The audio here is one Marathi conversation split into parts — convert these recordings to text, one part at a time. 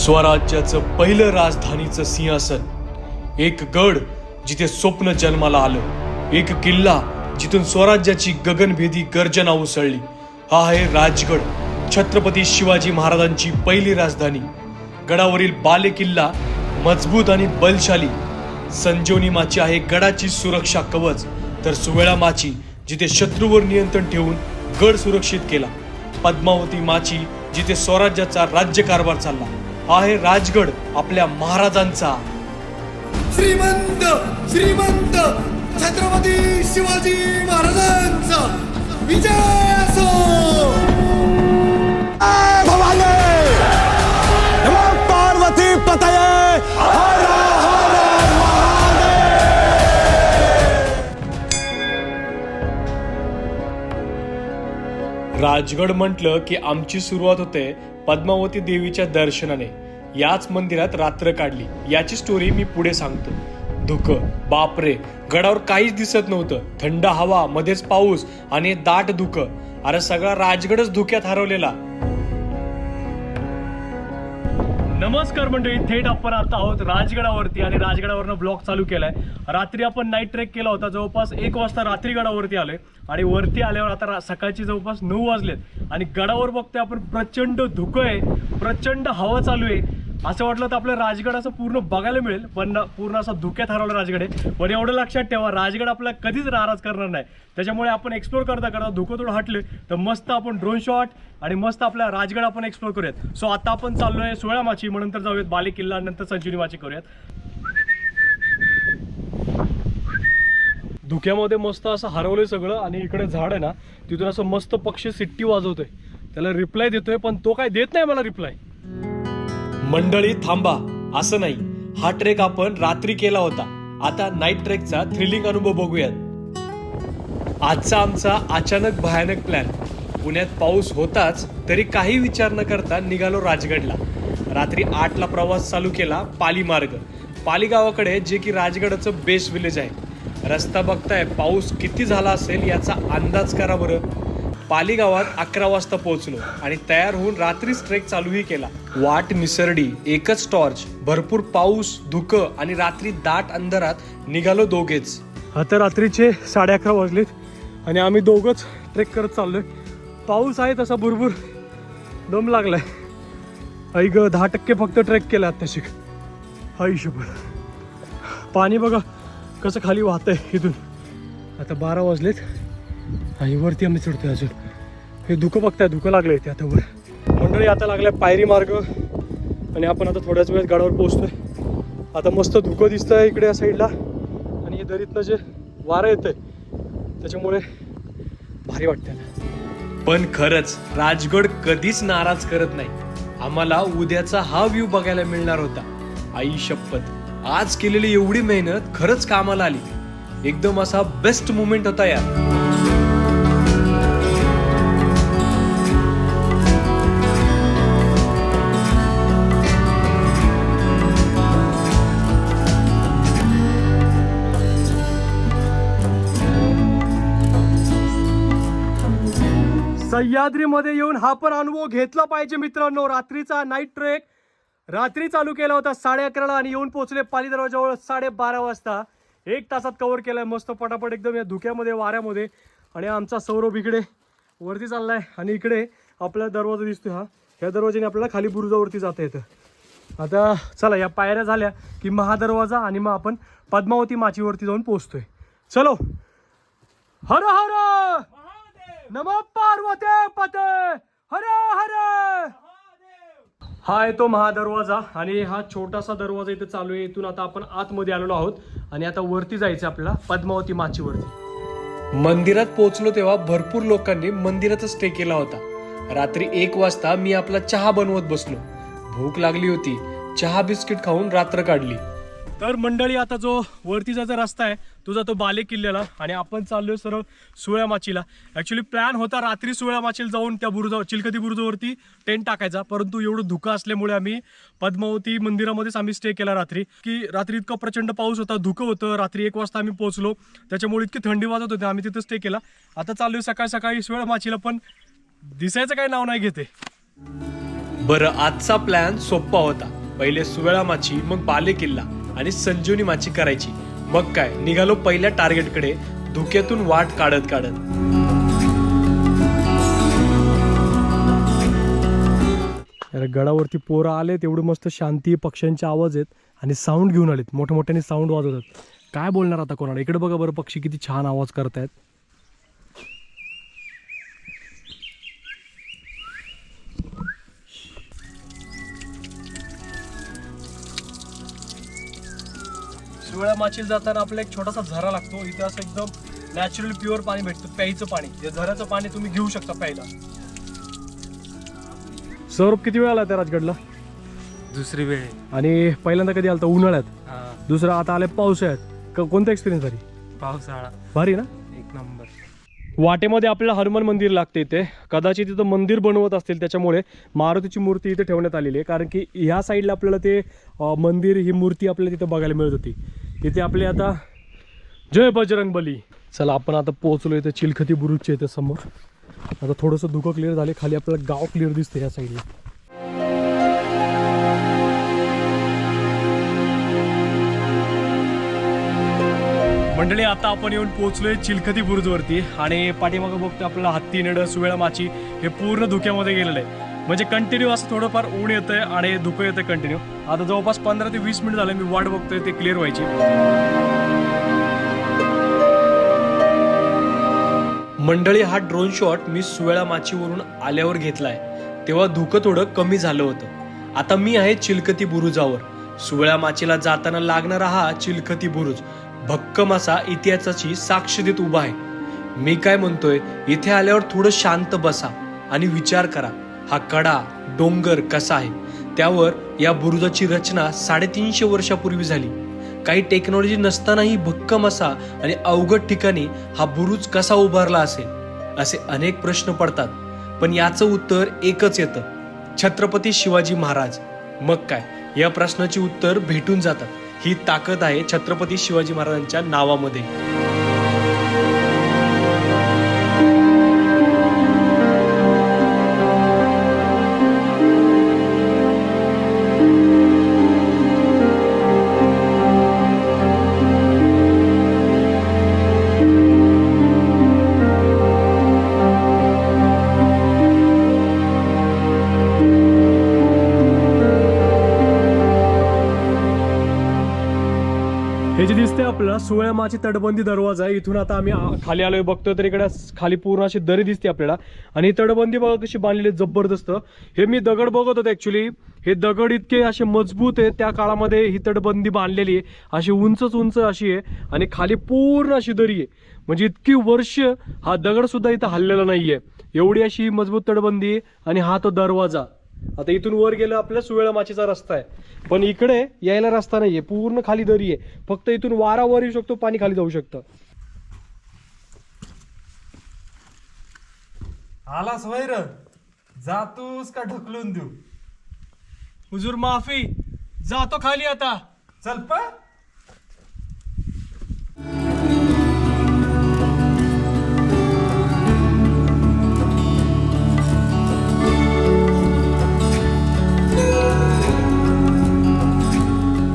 स्वराज्याचं पहिलं राजधानीचं सिंहासन. एक गड जिथे स्वप्न जन्माला आलं. एक किल्ला जिथून स्वराज्याची गगनभेदी गर्जना उसळली. हा आहे राजगड छत्रपती शिवाजी महाराजांची पहिली राजधानी. गडावरील बाले किल्ला मजबूत आणि बलशाली. संजीवनी माची आहे गडाची सुरक्षा कवच. तर सुवेळा माची जिथे शत्रूवर नियंत्रण ठेवून गड सुरक्षित केला. पद्मावती माची जिथे स्वराज्याचा राज्यकारभार चालला. आहे राजगड आपल्या महाराजांचा. श्रीमंत श्रीमंत छत्रपती शिवाजी महाराजांचा विजय असो भवानी! नमो पार्वती पतये! हर हर राजगड म्हटलं की आमची सुरुवात होते पद्मावती देवीच्या दर्शनाने. याच मंदिरात रात्र काढली. याची स्टोरी मी पुढे सांगतो. धुकं बापरे गडावर काहीच दिसत नव्हतं. थंड हवा मध्येच पाऊस आणि दाट धुकं. अरे सगळा राजगडच धुक्यात हरवलेला. नमस्कार मंडळी थेट आपण आता आहोत राजगडावरती आणि राजगडावरनं ब्लॉक चालू केलाय. रात्री आपण नाईट ट्रेक केला होता जवळपास एक वाजता रात्री गडावरती आलोय. आणि वरती आल्यावर आता सकाळची जवळपास नऊ वाजलेत. आणि गडावर बघतोय आपण प्रचंड धुकं आहे प्रचंड हवा चालू आहे. असं वाटलं तर आपलं राजगड असं पूर्ण बघायला मिळेल पण ना- पूर्ण असं धुक्यात हरवलं राजगड आहे. पण एवढं लक्षात ठेवा राजगड आपला कधीच नाराज करणार नाही. त्याच्यामुळे आपण एक्सप्लोर करता करता धुकं थोडं हटले तर मस्त आपण ड्रोन शॉट आणि मस्त आपला राजगड आपण एक्सप्लोर करूयात. सो आता आपण चाललो आहे सोळा माची मग नंतर जाऊयात बाले किल्ला नंतर संजीवनी माची करूयात. धुक्यामध्ये मस्त असं हरवलंय सगळं आणि इकडे झाड आहे ना तिथून असं मस्त पक्षी सिट्टी वाजवतोय. त्याला रिप्लाय देतोय पण तो काय देत नाही मला रिप्लाय मंडळी थांबा. असं नाही. हा ट्रेक आपण रात्री केला होता. आता नाईट ट्रेकचा थ्रिलिंग अनुभव बघूयात. आजचा आमचा अचानक भयानक प्लॅन पुण्यात पाऊस होताच तरी काही विचार न करता निघालो राजगडला. रात्री आठला प्रवास चालू केला पाली मार्ग. पाली गावाकडे जे की राजगडाचं बेस्ट विलेज आहे. रस्ता बघताय पाऊस किती झाला असेल याचा अंदाज करा बरं. पाली गावात अकरा वाजता पोहोचलो आणि तयार होऊन रात्रीच ट्रेक चालूही केला. वाट निसरडी एकच टॉर्च भरपूर पाऊस धुकं आणि रात्री दाट अंधारात निघालो दोघेच. आता रात्रीचे साडे अकरा वाजलेत आणि आम्ही दोघंच ट्रेक करत चाललोय. पाऊस आहे तसा भरभूर. दम लागलाय. आई ग दहा टक्के फक्त ट्रेक केला आत्ताशी. आई शपथ पाणी बघा कसं खाली वाहतंय इथून. आता बारा वाजलेत. आणि वरती आम्ही चढतोय अजून. हे धुकं बघताय धुकं लागलंय ते आता वर. मंडळी आता लागलाय पायरी मार्ग. आणि आपण आता थोड्याच वेळात गडावर पोहोचतोय. आता मस्त धुकं दिसतंय इकडे या साईडला आणि हे दरीतनं जे वारं येतंय त्याच्यामुळे भारी वाटतंय पण खरंच राजगड कधीच नाराज करत नाही. आम्हाला उद्याचा हा व्ह्यू बघायला मिळणार होता. आई शपथ. आज केलेली एवढी मेहनत खरंच कामाला आली. एकदम असा बेस्ट मुमेंट होता यार. सह्याद्रीमध्ये येऊन हा पण अनुभव घेतला पाहिजे मित्रांनो. रात्रीचा नाईट ट्रेक रात्री चालू केला होता साडे अकराला आणि येऊन पोहोचले पाली दरवाजाजवळ साडे बारा वाजता. एक तासात कव्हर केलाय मस्त पटापट एकदम या धुक्यामध्ये वाऱ्यामध्ये. आणि आमचा सौरभ इकडे वरती चाललाय आणि इकडे आपला दरवाजा दिसतोय हा. ह्या दरवाजाने आपल्याला खाली बुरुजावरती जाता येतं. आता चला या पायऱ्या झाल्या की महादरवाजा आणि मग आपण पद्मावती माचीवरती जाऊन पोहोचतोय. चलो. हर हर! नमो पार्वते पते। हरे हरे। हा येतो महादरवाजा आणि हा छोटासा दरवाजा इथे चालू आहे. इथून आता आपण आतमध्ये आलेलो आहोत आणि आता वरती जायचं आपल्याला पद्मावती माचीवरती. मंदिरात पोहोचलो तेव्हा भरपूर लोकांनी मंदिरात स्टे केला होता. रात्री एक वाजता मी आपला चहा बनवत बसलो. भूक लागली होती. चहा बिस्किट खाऊन रात्र काढली. तर मंडळी आता जो वरतीचा जो रस्ता आहे तो जातो बाले किल्ल्याला आणि आपण चाललोय सरळ सुळ्या माचीला. ऍक्च्युली प्लॅन होता रात्री सुळ्या माचीला जाऊन त्या बुरुजा चिलकती बुरुजावरती टेंट टाकायचा परंतु एवढं धुकं असल्यामुळे आम्ही पद्मावती मंदिरामध्येच आम्ही स्टे केला रात्री. की रात्री इतका प्रचंड पाऊस होता धुकं होतं रात्री एक वाजता आम्ही पोहोचलो. त्याच्यामुळे इतकी थंडी वाजत होती आम्ही तिथं स्टे केला. आता चाललोय सकाळी सकाळी सुळ्या माचीला पण दिसायचं काही नाव नाही घेते. बरं आजचा प्लॅन सोप्पा होता. पहिले सुवेळा माची मग बाले किल्ला. आणि संजीवनी माची करायची. मग काय? निघालो पहिल्या टार्गेटकडे. धुक्यातून वाट काढत काढत. अरे गडावरती पोरं आले तेवढे मस्त शांती पक्ष्यांचे आवाज आहेत आणि साऊंड घेऊन आलेत. मोठ्या मोठ्याने साऊंड वाजवतात. काय बोलणार आता कोणाला? इकडे बघा बरं पक्षी किती छान आवाज करतायत. शिवळ्या माचीला जाताना आपला एक छोटासा झरा लागतो. इथे असं एकदम नॅचरल प्युअर पाणी भेटतं प्यायचं पाणी. या झऱ्याचं पाणी तुम्ही घेऊ शकता प्यायला. सौरभ किती वेळ आला त्या राजगडला? दुसरी वेळ आहे. आणि पहिल्यांदा कधी आलता उन्हाळ्यात? हा, दुसरं आता आले पावसाळ्यात. क- कोणता एक्सपिरियन्स भारी? पावसाळा. भारी ना? एक नंबर वाटेमध्ये आपल्याला हनुमान मंदिर लागते इथे. कदाचित तिथं मंदिर बनवत असतील त्याच्यामुळे मारुतीची मूर्ती इथे ठेवण्यात आलेली आहे. कारण की ह्या साईडला आपल्याला ते मंदिर ही मूर्ती आपल्याला तिथं बघायला मिळत होती. इथे आपले आता जय बजरंग बली चला आपण आता पोहोचलो इथे चिलखती बुरुजच्या इथे समोर. आता थोडंसं धुकं क्लिअर झाले खाली आपल्याला गाव क्लिअर दिसते या साईडला. मंडळी आता आपण येऊन पोहोचलोय चिलखती बुरुजवरती आणि पाठीमागं बघतो आपल्याला हत्ती नड सुवेळा माची हे पूर्ण धुक्यामध्ये गेलेलं आहे म्हणजे कंटिन्यू असं थोडंफार ऊन येतंय आणि धुकं येतंय कंटिन्यू आता जवळपास पंधरा ते वीस मिनिट झाले मी वाट बघतोय ते क्लिअर व्हायची. मंडळी हा ड्रोन शॉट मी सुवेळा माचीवरून आल्यावर घेतलाय. तेव्हा धुकं थोडं कमी झालं होतं. आता मी आहे चिलखती बुरुजावर. सुवेळा माचीला जाताना लागणारा हा चिलखती बुरुज. भक्कम असा इतिहासाची साक्ष देत उभा आहे. मी काय म्हणतोय इथे आल्यावर थोडं शांत बसा आणि विचार करा हा कडा डोंगर कसा आहे? त्यावर या बुरुजाची रचना साडेतीनशे वर्षापूर्वी झाली. काही टेक्नॉलॉजी नसतानाही भक्कम असा आणि अवघड ठिकाणी हा बुरुज कसा उभारला असेल असे अनेक प्रश्न पडतात. पण याचं उत्तर एकच येतं. छत्रपती शिवाजी महाराज. मग काय? या प्रश्नाची उत्तर भेटून जातात. ही ताकद आहे छत्रपती शिवाजी महाराजांच्या नावामध्ये. कामाची तटबंदी दरवाजा आहे. इथून आता आम्ही खाली आलोय. बघतोय तर इकडे खाली पूर्ण अशी दरी दिसते आपल्याला. आणि तटबंदी बघा कशी बांधलेली जबरदस्त. हे मी दगड बघत होतो ऍक्च्युली हे दगड इतके असे मजबूत आहे त्या काळामध्ये ही तटबंदी बांधलेली आहे. अशी उंचच उंच अशी आहे. आणि खाली पूर्ण अशी दरी आहे. म्हणजे इतकी वर्ष हा दगड सुद्धा इथं हल्लेला नाहीये. एवढी अशी मजबूत तटबंदी आहे. आणि हा तो दरवाजा. आता इथून वर गेलं आपल्या सुवेळा माचीचा रस्ता आहे. पण इकडे यायला रस्ता नाहीये पूर्ण खाली दरी आहे. फक्त इथून वारा वर येऊ शकतो पाणी खाली जाऊ शकतं. आलास वैर जातोस का ढकलून देऊ? हुजूर माफी जातो खाली आता. चल पळ.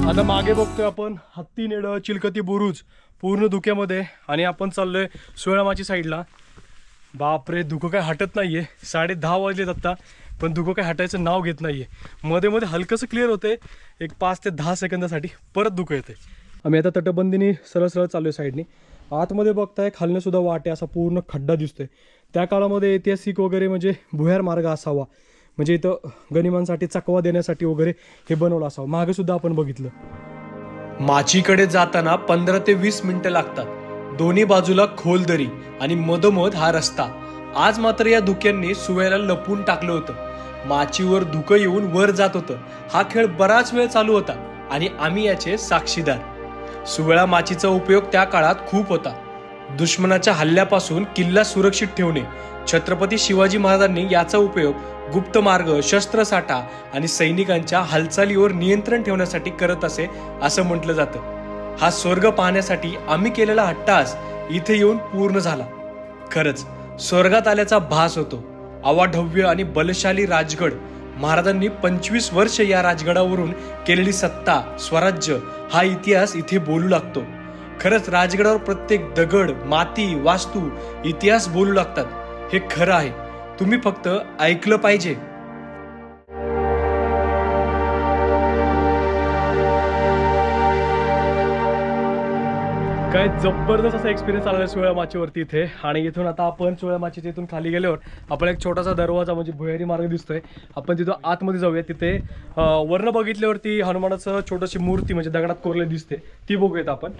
आता मागे बघतोय आपण हत्ती नेड चिलकती बुरुज पूर्ण धुक्यामध्ये आणि आपण चाललोय सुवेळामाची साईडला. बापरे धुकं काय हटत नाहीये. साडे दहा वाजलेत आता पण धुकं काय हटायचं नाव घेत नाहीये. मध्ये मध्ये हलकंसं क्लिअर होते एक पाच ते दहा सेकंदासाठी परत धुकं येते आम्ही आता तटबंदीने सरळ सरळ चाललोय साईडनी. आतमध्ये बघताय खालनंसुद्धा वाटे असा पूर्ण खड्डा दिसतोय. त्या काळामध्ये ऐतिहासिक वगैरे म्हणजे भुयार मार्ग असावा. म्हणजे इथं गनिमांसाठी चकवा देण्यासाठी वगैरे हे बनवलं असावं. मागे सुद्धा आपण बघितलं. माचीकडे जाताना पंधरा ते वीस मिनिटं लागतात. दोन्ही बाजूला खोल दरी आणि मधोमध हा रस्ता. आज मात्र या धुक्यांनी सुवेला लपून टाकलं होतं. माचीवर धुकं येऊन वर जात होतं. हा खेळ बराच वेळ चालू होता आणि आम्ही याचे साक्षीदार. सुवेळा माचीचा उपयोग त्या काळात खूप होता. दुश्मनाच्या हल्ल्यापासून किल्ला सुरक्षित ठेवणे. छत्रपती शिवाजी महाराजांनी याचा उपयोग गुप्त मार्ग शस्त्रसाठा आणि सैनिकांच्या हालचालीवर नियंत्रण ठेवण्यासाठी करत असे असं म्हटलं जातं. हा स्वर्ग पाहण्यासाठी आम्ही केलेला हट्टास इथे येऊन पूर्ण झाला. खरंच स्वर्गात आल्याचा भास होतो. अवाढव्य आणि बलशाली राजगड महाराजांनी पंचवीस वर्ष या राजगडावरून केलेली सत्ता स्वराज्य हा इतिहास इथे बोलू लागतो. खरंच राजगडावर प्रत्येक दगड माती वास्तू इतिहास बोलू लागतात. हे खरं आहे. तुम्ही फक्त ऐकलं पाहिजे. काय जबरदस्त असा एक्सपिरियन्स आला सुळ्या माचीवरती इथे. आणि इथून आता आपण सुळ्या माचीच्या इथून खाली गेल्यावर आपण एक छोटासा दरवाजा म्हणजे भुयारी मार्ग दिसतोय. आपण तिथं आतमध्ये जाऊया तिथे वर्ण बघितल्यावरती हनुमानाचं छोटीशी मूर्ती म्हणजे दगडात कोरलेली दिसते. ती बघूयात आपण.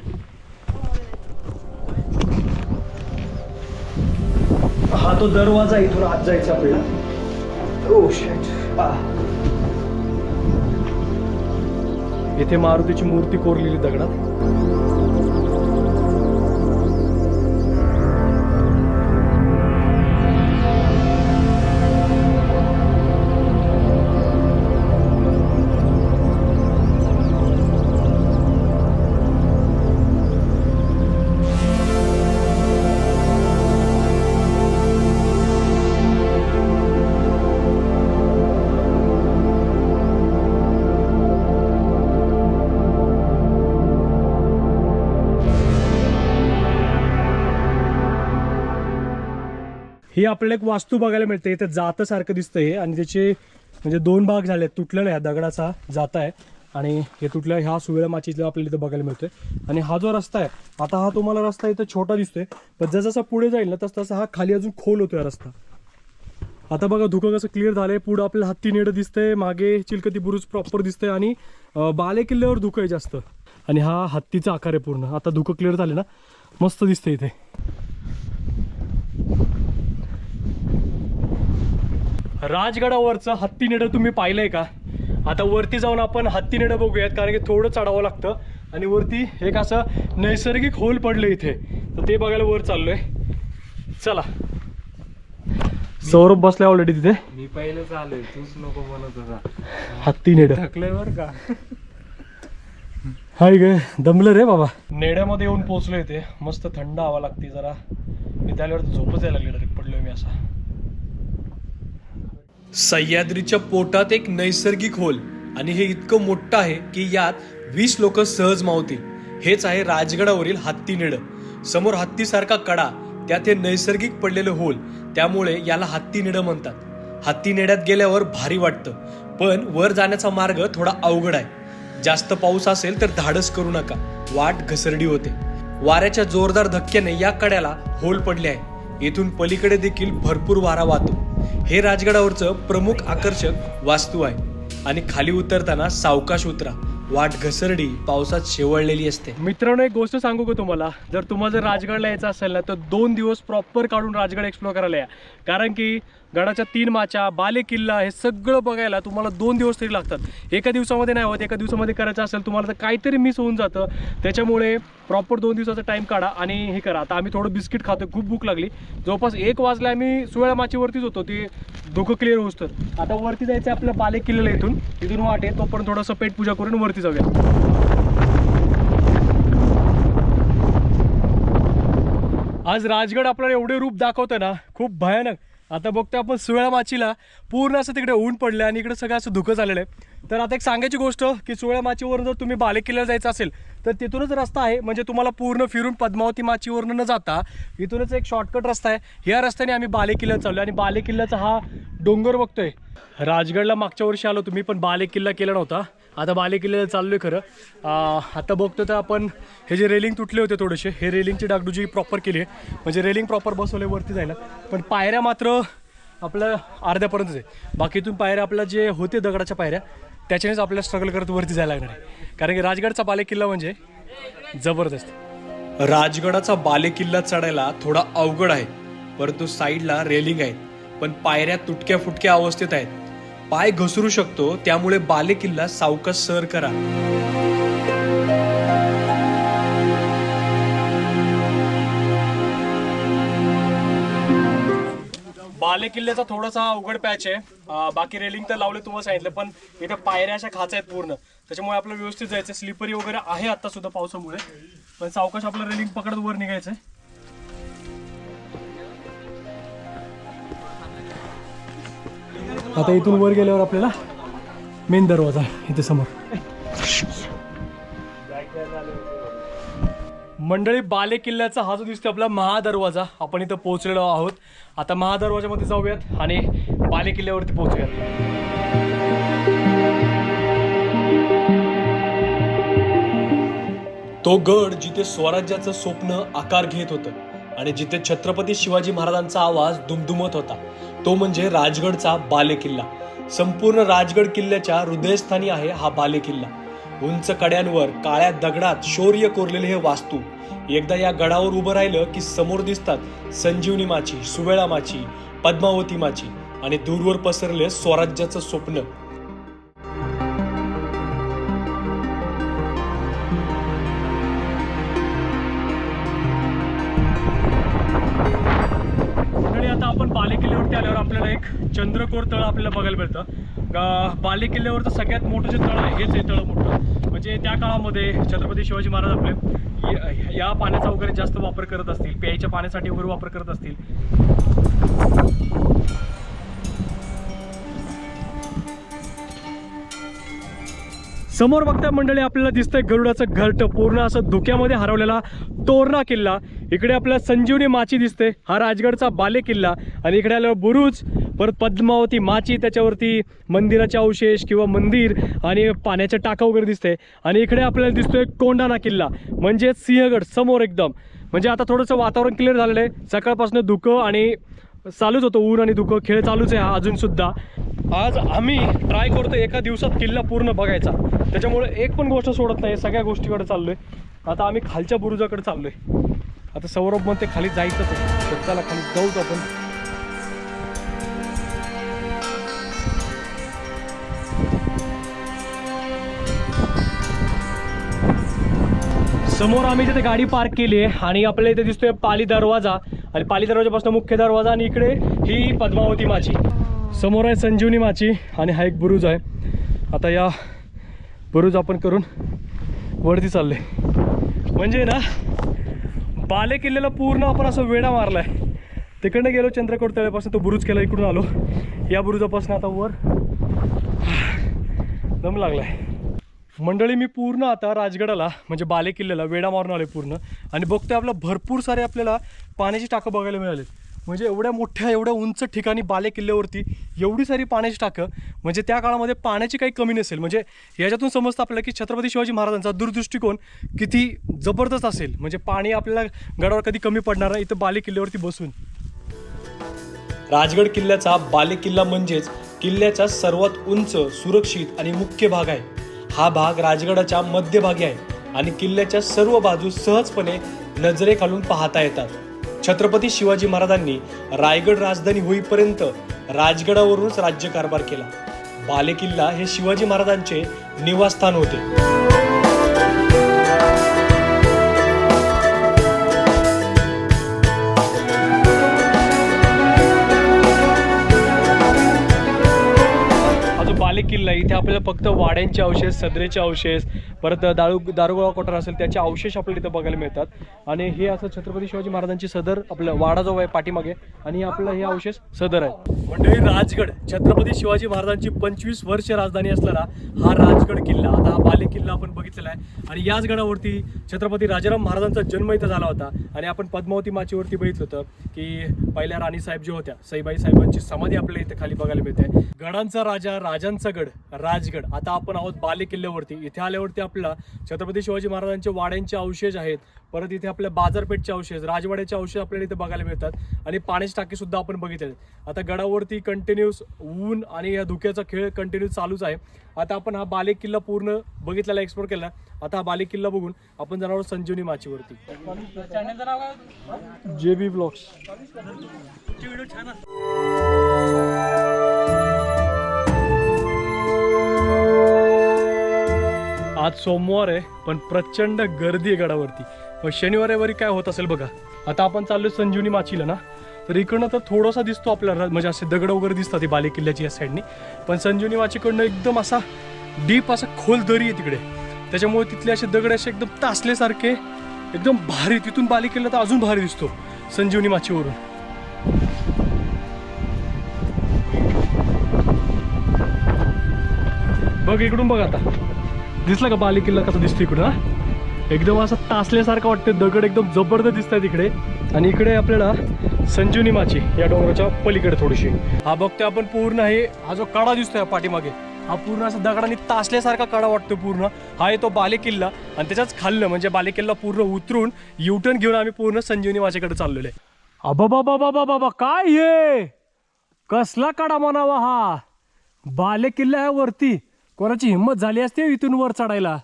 हा तो दरवाजा इथून आत जायचा आपल्याला ओ शेट इथे मारुतीची मूर्ती कोरलेली दगडात. ही आपल्याला एक वास्तू बघायला मिळते. इथे जातं सारखं दिसतं हे आणि त्याचे म्हणजे दोन भाग झाले तुटलेला ह्या दगडाचा जाता आहे आणि हे तुटल्या ह्या सुवेळा माचीला आपल्याला इथं बघायला मिळतोय. आणि हा जो रस्ता आहे आता हा तुम्हाला रस्ता इथं छोटा दिसतोय पण जसा पुढे जाईल ना तस तसा हा खाली अजून खोल होतोय रस्ता. आता बघा धुकं कसं क्लिअर झालंय. पुढं आपल्याला हत्ती नेडं दिसतंय मागे चिलकती बुरुज प्रॉपर दिसतंय आणि बाले किल्ल्यावर धुकं आहे जास्त. आणि हा हत्तीचा आकार आहे पूर्ण. आता धुकं क्लिअर झाले ना मस्त दिसतंय इथे. राजगडावरचं हत्ती नेडं तुम्ही पाहिलंय का? आता वरती जाऊन आपण हत्ती नेडं बघूयात कारण की थोडं चढावं लागतं. आणि वरती एक असं नैसर्गिक होल पडलं इथे. तर ते बघायला वर चाललोय. चला. सौरभ बसलाय ऑलरेडी तिथे. मी पहिलेच आलोय तूच नको म्हणत होता. हत्ती नेडं थकलंय बर का? हाय ग दमलं रे बाबा. नेड्यामध्ये येऊन पोहोचलोय ते. मस्त थंड हवा लागते जरा. मी त्यावर झोपच यायला लागली डायरेक्ट पडलोय मी असा. सह्याद्रीच्या पोटात एक नैसर्गिक होल. आणि हे इतकं मोठं आहे की यात वीस लोक सहज मावतील. हेच आहे राजगडावरील हत्ती नेडं समोर हत्तीसारखा कडा त्यात हे नैसर्गिक पडलेलं होल त्यामुळे याला हत्ती नेडं म्हणतात. हत्ती नेड्यात गेल्यावर भारी वाटतं पण वर जाण्याचा मार्ग थोडा अवघड आहे. जास्त पाऊस असेल तर धाडस करू नका वाट घसरडी होते. वाऱ्याच्या जोरदार धक्क्याने या कड्याला होल पडले आहे. येथून पलीकडे देखील भरपूर वारा वाहतो. हे राजगडावरचं प्रमुख आकर्षक वास्तू आहे. आणि खाली उतरताना सावकाश उतरा. वाट घसरडी पावसात शेवळलेली असते. मित्रांनो एक गोष्ट सांगू का तुम्हाला? जर तुम्हाला जर राजगडला यायचं असेल ना तर दोन दिवस प्रॉपर काढून राजगड एक्सप्लोर करायला या. कारण की गडाच्या तीन माच्या बाले किल्ला हे सगळं बघायला तुम्हाला दोन दिवस तरी लागतात. एका दिवसामध्ये नाही होत एका दिवसामध्ये करायचं असेल तुम्हाला तर काहीतरी मिस होऊन जातं. त्याच्यामुळे प्रॉपर दोन दिवसाचा टाईम काढा आणि हे करा. आता आम्ही थोडं बिस्किट खातो खूप भूक लागली. जवळपास एक वाजला आम्ही सुवेळा माचीवरतीच होतो ते धोकं क्लिअर होऊस तर आता वरती जायचं आपलं बाले किल्ल्याला इथून. इथून वाटे तो तोपर्यंत थोडंसं पेट पूजा करून वरती जाऊया. आज राजगड आपल्याला एवढे रूप दाखवतं ना खूप भयानक. आता बघतो आपण सुळ्या माचीला पूर्ण असं तिकडे ऊन पडलं आणि इकडे सगळं असं धुकं झालेलं आहे. तर आता एक सांगायची गोष्ट की सुळ्या माचीवरून जर तुम्ही बाले किल्ल्याला जायचं असेल तर तिथूनच रस्ता आहे. म्हणजे तुम्हाला पूर्ण फिरून पद्मावती माचीवरून न जाता इथूनच एक शॉर्टकट रस्ता आहे. या रस्त्याने आम्ही बाले किल्ल्यात चाललो आणि बाले किल्ल्याचा हा डोंगर बघतोय. राजगडला मागच्या वर्षी आलो तुम्ही पण बाले किल्ला केला नव्हता. आता बाले चाललो चाललोय खरं. आता बघतो तर आपण हे जे रेलिंग तुटले होते थोडेसे हे रेलिंगची डागडुजी प्रॉपर केली आहे. म्हणजे रेलिंग प्रॉपर बसवले वरती जायला. पण पायऱ्या मात्र आपलं अर्ध्यापर्यंतच आहे. बाकीतून पायऱ्या आपल्या जे होते दगडाच्या पायऱ्या त्याच्यानेच आपल्याला स्ट्रगल करत वरती जायला लागणार आहे. कारण की राजगडचा बाले किल्ला म्हणजे जबरदस्त. राजगडाचा बाले किल्ला चढायला थोडा अवघड आहे परंतु साईडला रेलिंग आहेत. पण पायऱ्या तुटक्या फुटक्या अवस्थेत आहेत. पाय घसरू शकतो त्यामुळे बाले किल्ला सावकाश सर करा. बाले किल्ल्याचा थोडासा अवघड पॅच आहे. बाकी रेलिंग तर लावले तुम्हाला सांगितलं पण इथे पायऱ्या अशा खाच आहेत पूर्ण. त्याच्यामुळे आपलं व्यवस्थित जायचं स्लिपरी वगैरे आहे आता सुद्धा पावसामुळे पण सावकाश आपलं रेलिंग पकडत वर निघायचं आता इथून वर गेल्यावर आपल्याला मेन दरवाजा इथे समोर. मंडळी बाले किल्ल्याचा हा जो दिसतो आपला महादरवाजा आपण इथं पोहोचलेलो आहोत. आता महादरवाजामध्ये जाऊयात आणि बाले किल्ल्यावरती पोहोचूयात. तो गड जिथे स्वराज्याचं स्वप्न आकार घेत होतं आणि जिथे छत्रपती शिवाजी महाराजांचा आवाज दुमदुमत होता तो म्हणजे राजगडचा बाले किल्ला संपूर्ण राजगड किल्ल्याच्या हृदयस्थानी आहे हा बाले किल्ला उंच कड्यांवर काळ्या दगडात शौर्य कोरलेले हे वास्तू. एकदा या गडावर उभं राहिलं की समोर दिसतात संजीवनी माची सुवेळा माची पद्मावती माची आणि दूरवर पसरले स्वराज्याचं स्वप्न. चंद्रकोर तळ आपल्याला बघायला मिळतं. गा- बाले किल्ल्यावरचं सगळ्यात मोठं जे तळ आहे हेच आहे तळ मोठं. म्हणजे त्या काळामध्ये छत्रपती शिवाजी महाराज आपले या पाण्याचा वगैरे जास्त वापर करत असतील प्यायच्या पाण्यासाठी वगैरे वापर करत असतील. समोर बघता मंडळी आपल्याला दिसतंय गरुडाचं घरट पूर्ण असं धुक्यामध्ये हरवलेला तोरणा किल्ला. इकडे आपल्याला संजीवनी माची दिसते हा राजगडचा बाले किल्ला. आणि इकडे आल्यावर बुरुज. परत पद्मावती माची त्याच्यावरती मंदिराचे अवशेष किंवा मंदिर आणि पाण्याच्या टाका वगैरे दिसते आणि इकडे आपल्याला दिसतोय कोंडाणा किल्ला म्हणजेच सिंहगड समोर एकदम. म्हणजे आता थोडंसं वातावरण क्लिअर झालेलं आहे. सकाळपासून धुकं आणि चालूच होतं ऊन आणि धुकं खेळ चालूच आहे हा अजूनसुद्धा आज आम्ही ट्राय करतो एका दिवसात किल्ला पूर्ण बघायचा. त्याच्यामुळे एक पण गोष्ट सोडत नाही सगळ्या गोष्टीकडे आहे आता आम्ही खालच्या बुरुजाकडे आहे आता सौरभ म्हणते खाली जायचंच आहे. तर चला खाली जाऊच आपण. समोर आम्ही तिथे गाडी पार्क केली आहे आणि आपल्याला इथे दिसतोय पाली दरवाजा. आणि पाली दरवाजापासून मुख्य दरवाजा आणि इकडे ही पद्मावती माची समोर आहे संजीवनी माची आणि हा एक बुरुज आहे. आता या बुरुज आपण करून वरती चालले म्हणजे ना बाले किल्ल्याला पूर्ण आपण असं वेडा मारलाय. तिकडनं गेलो चंद्रकोट तळ्यापासून तो बुरुज केला इकडून आलो. या बुरुजापासून आता वर दम लागलाय. मंडळी मी पूर्ण आता राजगडाला म्हणजे बाले किल्ल्याला वेडा मारून आले पूर्ण. आणि बघतोय आपलं भरपूर सारे आपल्याला पाण्याची टाकं बघायला मिळाले म्हणजे एवढ्या मोठ्या एवढ्या उंच ठिकाणी बाले किल्ल्यावरती एवढी सारी पाण्याची टाकं म्हणजे त्या काळामध्ये पाण्याची काही कमी नसेल. म्हणजे याच्यातून समजतं आपल्याला की छत्रपती शिवाजी महाराजांचा दूरदृष्टिकोन किती जबरदस्त असेल. म्हणजे पाणी आपल्याला गडावर कधी कमी पडणार नाही इथं बाले किल्ल्यावरती बसून. राजगड किल्ल्याचा बाले किल्ला म्हणजेच किल्ल्याचा सर्वात उंच सुरक्षित आणि मुख्य भाग आहे. हा भाग राजगडाच्या मध्यभागी आहे आणि किल्ल्याच्या सर्व बाजू सहजपणे नजरेखालून पाहता येतात. छत्रपती शिवाजी महाराजांनी रायगड राजधानी होईपर्यंत राजगडावरूनच राज्यकारभार केला. बालेकिल्ला हे शिवाजी महाराजांचे निवासस्थान होते. किल्ला इथे आपल्याला फक्त वाड्यांचे अवशेष सदरेचे अवशेष परत दारू दारुगोळा कोठार असेल त्याचे अवशेष आपल्याला इथं बघायला मिळतात. आणि हे असं छत्रपती शिवाजी महाराजांची सदर आपलं वाडा जो आहे पाठीमागे. आणि आपलं हे अवशेष सदर आहे. म्हणजे राजगड छत्रपती शिवाजी महाराजांची पंचवीस वर्ष राजधानी असलेला हा राजगड किल्ला आता हा बाले किल्ला आपण बघितलेला आहे. आणि याच गडावरती छत्रपती राजाराम महाराजांचा जन्म इथं झाला होता. आणि आपण पद्मावती माचीवरती बघितलं होतं की पहिल्या राणी साहेब ज्या होत्या सईबाई साहेबांची समाधी आपल्याला इथे खाली बघायला मिळते. गडांचा राजा राजांचा गड राजगड. आता आपण आहोत बाले किल्ल्यावरती. इथे आल्यावरती आपण आपल्याला छत्रपती शिवाजी महाराजांचे वाड्यांचे अवशेष आहेत. परत इथे आपल्या बाजारपेठचे अवशेष राजवाड्याचे अवशेष आपल्याला इथे बघायला मिळतात. आणि पाण्याची टाकी सुद्धा आपण बघितले आता गडावरती कंटिन्यूस ऊन आणि या धुक्याचा खेळ कंटिन्यू चालूच आहे. आता आपण हा बाले किल्ला पूर्ण बघितलेला एक्सप्लोर केला आता हा बाले किल्ला बघून आपण जाणार आहोत संजीवनी माचीवरती. जे बी ब्लॉग्स आज सोमवार आहे पण प्रचंड गर्दी आहे गडावरती. मग शनिवार रविवारी काय होत असेल बघा. आता आपण चाललोय संजीवनी माचीला ना? तर इकडनं तर थोडासा दिसतो आपल्याला म्हणजे असे दगड वगैरे दिसतात ते बाले किल्ल्याची या साईडनी पण संजीवनी माचीकडनं एकदम असा डीप असा खोल दरी आहे तिकडे. त्याच्यामुळे तिथले असे दगड असे एकदम तासल्यासारखे एकदम भारी. तिथून बाले किल्ला तर अजून भारी दिसतो संजीवनी माचीवरून. बघ इकडून बघ आता. दिसला का बाली किल्ला कसा दिसतो इकडं एकदम असं तासल्यासारखं वाटतं दगड एकदम जबरदस्त दिसतंय तिकडे आणि इकडे आपल्याला संजीवनी माची या डोंगराच्या पलीकडे थोडीशी. हा बघतोय आपण पूर्ण आहे हा जो कडा दिसतोय पाठीमागे हा पूर्ण असं दगडाने तासल्यासारखा कडा वाटतो पूर्ण. हा आहे तो बाले किल्ला आणि त्याच्याच खाल्लं म्हणजे बाले किल्ला पूर्ण उतरून युटर्न घेऊन आम्ही पूर्ण संजीवनी माचेकडे चाललेलो आहे अबा बाबा बाबा बाबा काय हे? कसला कडा म्हणावा हा? बाले किल्ला आहे वरती. कोणाची हिंमत झाली असते इथून वर चढायला?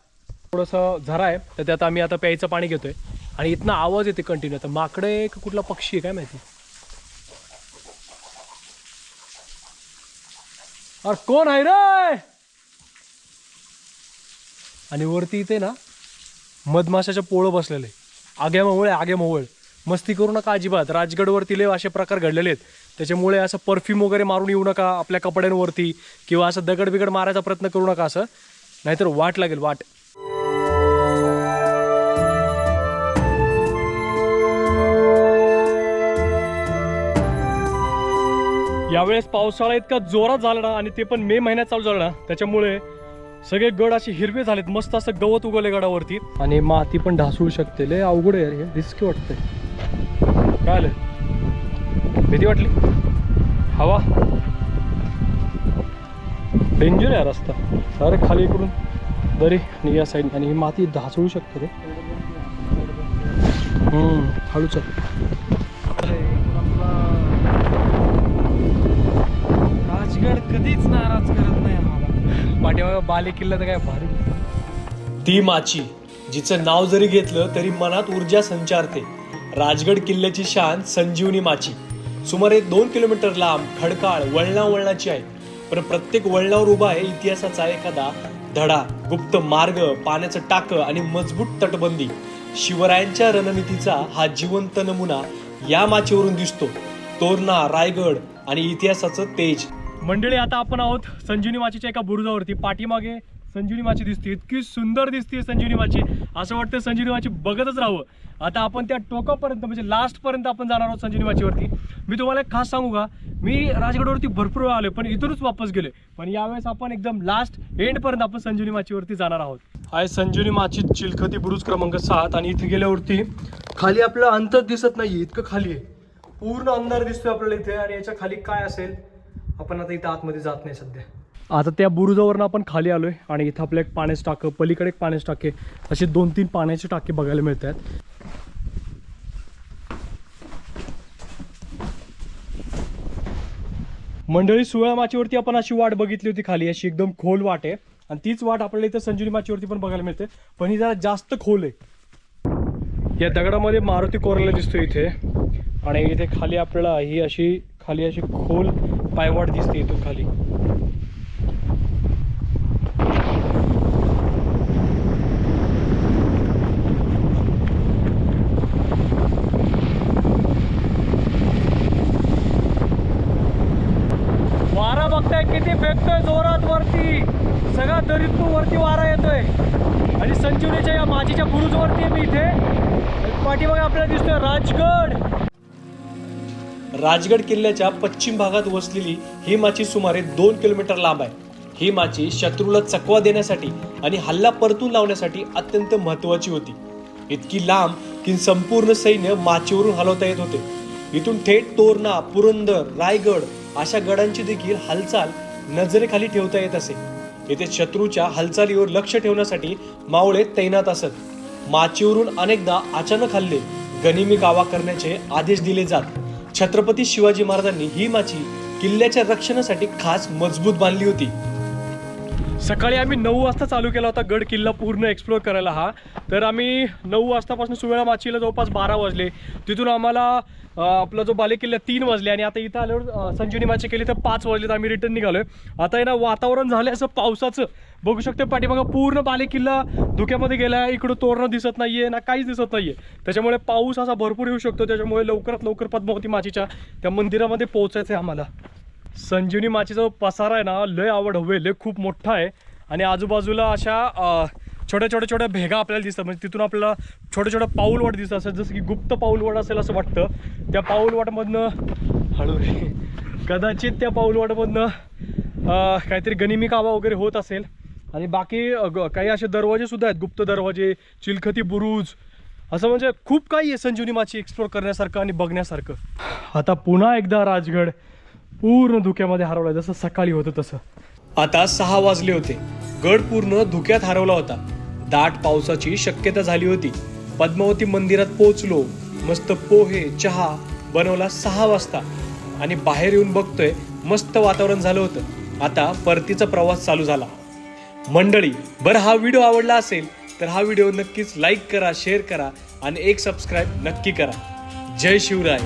थोडंसं झरा आहे तर त्यात आम्ही आता प्यायचं पाणी घेतोय. आणि इथनं आवाज येते कंटिन्यू तर माकडे का कुठला पक्षी आहे काय माहिती? अरे कोण आहे रे? आणि वरती इथे ना मधमाशाच्या पोळं बसलेले. आग्या मवळ आहे आगे मवळ मस्ती करू नका अजिबात. राजगडवरती लय असे प्रकार घडलेले आहेत. त्याच्यामुळे असं परफ्यूम वगैरे मारून येऊ नका आपल्या कपड्यांवरती किंवा असं दगड बिगड मारायचा प्रयत्न करू नका असं. नाहीतर वाट लागेल वाट. यावेळेस पावसाळा इतका जोरात झाला ना आणि ते पण मे महिन्यात चालू झाला ना त्याच्यामुळे सगळे गड असे हिरवे झालेत मस्त असं गवत उगवले गडावरती. आणि माती पण ढासळू शकते लय अवघड आहे रिस्की वाटतंय. काय आलं? भीती वाटली? हवा? डेंजर आहे रस्ता. अरे खाली इकडून. दरी आणि या साईड आणि ही माती ढासळू शकते रे. हम्म हळूच राजगड कधीच नाराज करत नाही आम्हाला. पाठीमागं बाले किल्ला तर काय भारी. ती माची जिचं नाव जरी घेतलं तरी मनात ऊर्जा संचारते. राजगड किल्ल्याची शान संजीवनी माची. सुमारे दोन किलोमीटर लांब खडकाळ वळणा वळणाची आहे. पण प्रत्येक वळणावर उभा आहे इतिहासाचा एखादा धडा. गुप्त मार्ग पाण्याचं टाकं आणि मजबूत तटबंदी. शिवरायांच्या रणनीतीचा हा जिवंत नमुना या माचीवरून दिसतो. तोरणा रायगड आणि इतिहासाचं तेज. मंडळी आता आपण आहोत संजीवनी माचीच्या एका बुरुजावरती. पाठीमागे संजीवनी माची दिसते. इतकी सुंदर दिसते संजीवनी माची. असं वाटतं संजीवनी माची बघतच राहावं. आता आपण त्या टोकापर्यंत म्हणजे लास्टपर्यंत आपण जाणार आहोत संजीवनी माचीवरती. मी तुम्हाला एक खास सांगू का? मी राजगडवरती भरपूर वेळा आलो पण इथूनच वापस गेले पण यावेळेस आपण एकदम लास्ट एंडपर्यंत आपण संजीवनी माचीवरती जाणार आहोत. आहे संजीवनी माची चिलखती बुरुज क्रमांक सात आणि इथे गेल्यावरती खाली आपलं अंतर दिसत नाही इतकं खाली आहे. पूर्ण अंधार दिसतोय आपल्याला इथे आणि याच्या खाली काय असेल? आपण आता इथं आतमध्ये जात नाही सध्या. आता त्या बुरुजावरनं आपण खाली आलोय आणि इथं आपल्या एक पाण्याचं टाकं पलीकडे एक पाण्याचे टाके असे दोन तीन पाण्याचे टाके बघायला मिळत आहेत मंडळी सुवळा माचीवरती आपण अशी वाट बघितली होती खाली अशी एकदम खोल वाट आहे. आणि तीच वाट आपल्याला इथं संजुनी माचीवरती पण बघायला मिळते. पण ही जरा जास्त खोल आहे. या दगडामध्ये मारुती कोरलेला दिसतो इथे. आणि इथे खाली आपल्याला ही अशी खाली अशी खोल पायवाट दिसते इथून खाली वारा बघताय किती फेकतोय जोरात वरती सगळा दरीत वरती वारा येतोय आणि या माझीच्या बुरुजवरती मी इथे. पाठीमागे आपल्याला दिसतोय राजगड. राजगड किल्ल्याच्या पश्चिम भागात वसलेली ही माची सुमारे दोन किलोमीटर लांब आहे. ही माची शत्रूला चकवा देण्यासाठी आणि हल्ला परतून लावण्यासाठी अत्यंत महत्वाची होती. इतकी लांब की संपूर्ण सैन्य माचीवरून हलवता येत होते. इथून थेट तोरणा पुरंदर रायगड अशा गडांची देखील हालचाल नजरेखाली ठेवता येत असे. येथे शत्रूच्या हालचालीवर लक्ष ठेवण्यासाठी मावळे तैनात असत. माचीवरून अनेकदा अचानक हल्ले गनिमी गावा करण्याचे आदेश दिले जात. छत्रपती शिवाजी महाराजांनी ही माची किल्ल्याच्या रक्षणासाठी खास मजबूत बांधली होती. सकाळी आम्ही नऊ वाजता चालू केला होता गड किल्ला पूर्ण एक्सप्लोर करायला हा. तर आम्ही नऊ वाजतापासून सुवेळा माचीला जवळपास बारा वाजले. तिथून आम्हाला आपला जो बाले किल्ला तीन वाजले आणि आता इथं आल्यावर संजीवनी माची केली तर पाच वाजले तर आम्ही रिटर्न निघालोय. आता आहे ना वातावरण झालं असं पावसाचं. बघू शकतो पाठीमागं पूर्ण बाले किल्ला धुक्यामध्ये गेला इकडं तोरणं दिसत नाहीये ना काहीच दिसत नाहीये. त्याच्यामुळे पाऊस असा भरपूर येऊ शकतो त्याच्यामुळे लवकरात लवकर पद्मावती माचीच्या त्या मंदिरामध्ये पोहोचायचं आहे आम्हाला. संजीवनी माचीचा जो पसारा आहे ना लय आवड हवे लय खूप मोठा आहे. आणि आजूबाजूला अशा छोट्या छोट्या छोट्या भेगा आपल्याला दिसतात. म्हणजे तिथून आपल्याला छोट्या छोट्या पाऊलवट दिसतात असं जसं की गुप्त पाऊलवट असेल असं वाटतं. त्या पाऊलवटमधनं हळू रे कदाचित त्या पाऊलवटमधनं काहीतरी गनिमी कावा वगैरे होत असेल. आणि बाकी काही असे दरवाजे सुद्धा आहेत गुप्त दरवाजे चिलखती बुरुज असं म्हणजे खूप काही आहे संजीवनी माची एक्सप्लोर करण्यासारखं आणि बघण्यासारखं. आता पुन्हा एकदा राजगड. पूर्ण धुक्यामध्ये हरवला जसं सकाळी होतं तसं. आता सहा वाजले होते. गड पूर्ण धुक्यात हरवला होता. दाट पावसाची शक्यता झाली होती. पद्मावती मंदिरात पोहोचलो. मस्त पोहे चहा बनवला सहा वाजता. आणि बाहेर येऊन बघतोय मस्त वातावरण झालं होतं. आता परतीचा प्रवास चालू झाला. मंडळी बरं हा व्हिडिओ आवडला असेल तर हा व्हिडिओ नक्कीच लाईक करा शेअर करा आणि एक सबस्क्राईब नक्की करा. जय शिवराय.